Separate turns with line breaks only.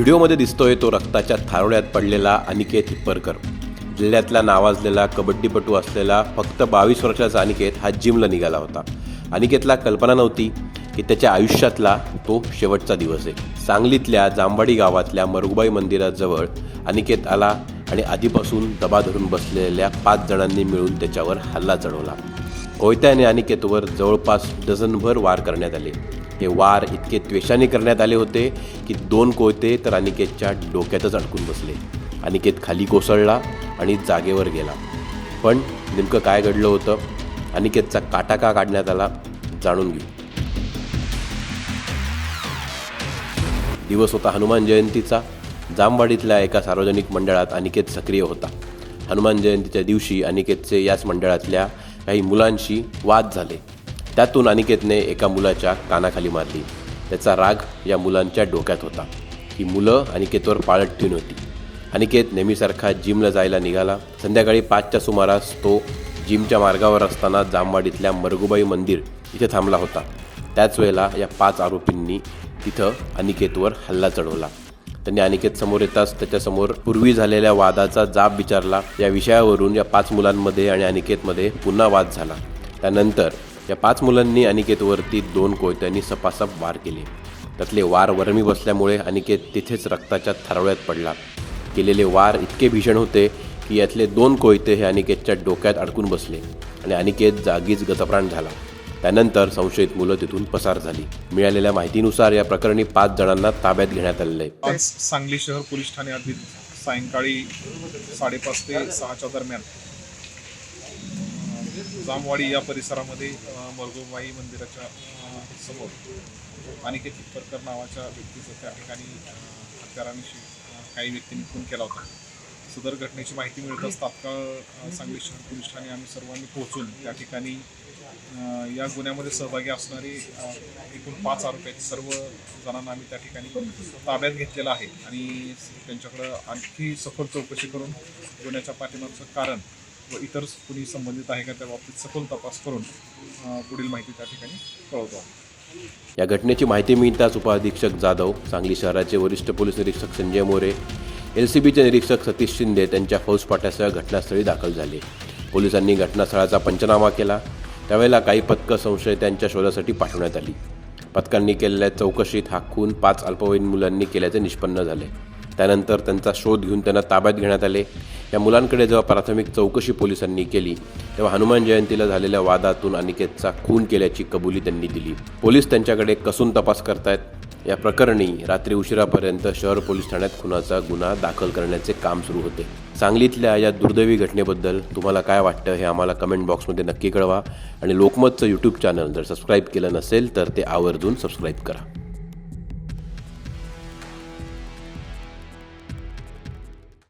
व्हिडिओमध्ये दिसतोय तो रक्ताच्या थारोळ्यात पडलेला अनिकेत हिप्परकर. जिल्ह्यातला नावाजलेला कबड्डीपटू असलेला फक्त बावीस वर्षाचा अनिकेत हा जिमला निघाला होता. अनिकेतला कल्पना नव्हती की त्याच्या आयुष्यातला तो शेवटचा दिवस आहे. सांगलीतल्या जांबाडी गावातल्या मरुगबाई मंदिराजवळ अनिकेत आला आणि आधीपासून दबा धरून बसलेल्या पाच जणांनी मिळून त्याच्यावर हल्ला चढवला. कोयत्याने अनिकेतवर जवळपास डझनभर वार करण्यात आले. हे वार इतके त्वेषाने करण्यात आले होते की दोन कोयते तर अनिकेतच्या डोक्यातच अडकून बसले. अनिकेत खाली कोसळला आणि जागेवर गेला. पण नेमकं काय घडलं होतं? अनिकेतचा काटा का काढण्यात आला? जाणून घेऊ. दिवस होता हनुमान जयंतीचा. जामवाडीतल्या एका सार्वजनिक मंडळात अनिकेत सक्रिय होता. हनुमान जयंतीच्या दिवशी अनिकेतचे याच मंडळातल्या काही मुलांशी वाद झाले. त्यातून अनिकेतने एका मुलाच्या कानाखाली मारली. त्याचा राग या मुलांच्या डोक्यात होता. ही मुलं अनिकेतवर पाळत ठेवून होती. अनिकेत नेहमीसारखा जिमला जायला निघाला. संध्याकाळी पाचच्या सुमारास तो जिमच्या मार्गावर असताना जामवाडीतल्या मरगुबाई मंदिर इथे थांबला होता. त्याच वेळेला या पाच आरोपींनी तिथं अनिकेतवर हल्ला चढवला. त्यांनी अनिकेत समोर येताच त्याच्यासमोर पूर्वी झालेल्या वादाचा जाब विचारला. या विषयावरून या पाच मुलांमध्ये आणि अनिकेतमध्ये पुन्हा वाद झाला. त्यानंतर या पाच मुलांनी अनिकेतवरती दोन कोयत्यांनी सपासप वार केले. त्यातले वार वरमी बसल्यामुळे अनिकेत तिथेच रक्ताच्या थरवळ्यात पडला. केलेले वार इतके भीषण होते की यातले दोन कोयते हे अनिकेतच्या डोक्यात अडकून बसले आणि अनिकेत जागीच गतप्राण झाला. त्यानंतर संशयित मुलं तिथून पसार झाली. मिळालेल्या माहितीनुसार या प्रकरणी पाच जणांना ताब्यात घेण्यात आलेलं आहे.
आज सांगली शहर पोलीस ठाणे सायंकाळी साडेपाच ते सहाच्या दरम्यान जामवाडी या परिसरामध्ये मरगोबाई मंदिराच्या समोर अनिकेत हिप्परकर नावाच्या व्यक्तीचं त्या ठिकाणी हत्यारांशी काही व्यक्तींनी खून केला होता. सदर घटनेची माहिती मिळताच तात्काळ सांगली शहर पोलीस ठाणे आम्ही सर्वांनी पोहोचून त्या ठिकाणी या गुन्ह्यामध्ये सहभागी असणारे एकूण पाच आरोपी आहेत. सर्व जणांना आम्ही त्या ठिकाणी ताब्यात घेतलेलं आहे आणि त्यांच्याकडं आणखी सखोल चौकशी करून गुन्ह्याच्या पाठीमागचं कारण व इतर कुणी संबंधित आहे का त्या बाबतीत सखोल तपास करून पुढील माहिती त्या ठिकाणी कळवतो आहोत
या घटनेची माहिती मिळताच उपाधीक्षक जाधव सांगली शहराचे वरिष्ठ पोलीस निरीक्षक संजय मोरे एल सी बीचे निरीक्षक सतीश शिंदे त्यांच्या फौजपाट्यासह घटनास्थळी दाखल झाले. पोलिसांनी घटनास्थळाचा पंचनामा केला. त्यावेळेला काही पथकं संशयितांच्या शोधासाठी पाठवण्यात आली. पथकांनी केलेल्या चौकशीत हा खून पाच अल्पवयीन मुलांनी केल्याचे निष्पन्न झाले. त्यानंतर त्यांचा शोध घेऊन त्यांना ताब्यात घेण्यात आले. या मुलांकडे जेव्हा प्राथमिक चौकशी पोलिसांनी केली तेव्हा हनुमान जयंतीला झालेल्या वादातून अनिकेतचा खून केल्याची कबुली त्यांनी दिली. पोलीस त्यांच्याकडे कसून तपास करतायत. या प्रकरणी रात्री उशिरापर्यंत शहर पोलीस ठाण्यात खुनाचा गुन्हा दाखल करण्याचे काम सुरू होते. सांगलीतल्या या दुर्दैवी घटनेबद्दल तुम्हाला काय वाटतं हे आम्हाला कमेंट बॉक्समध्ये नक्की कळवा. आणि लोकमतचं यूट्यूब चॅनल जर सबस्क्राईब केलं नसेल तर ते आवर्जून सबस्क्राईब करा.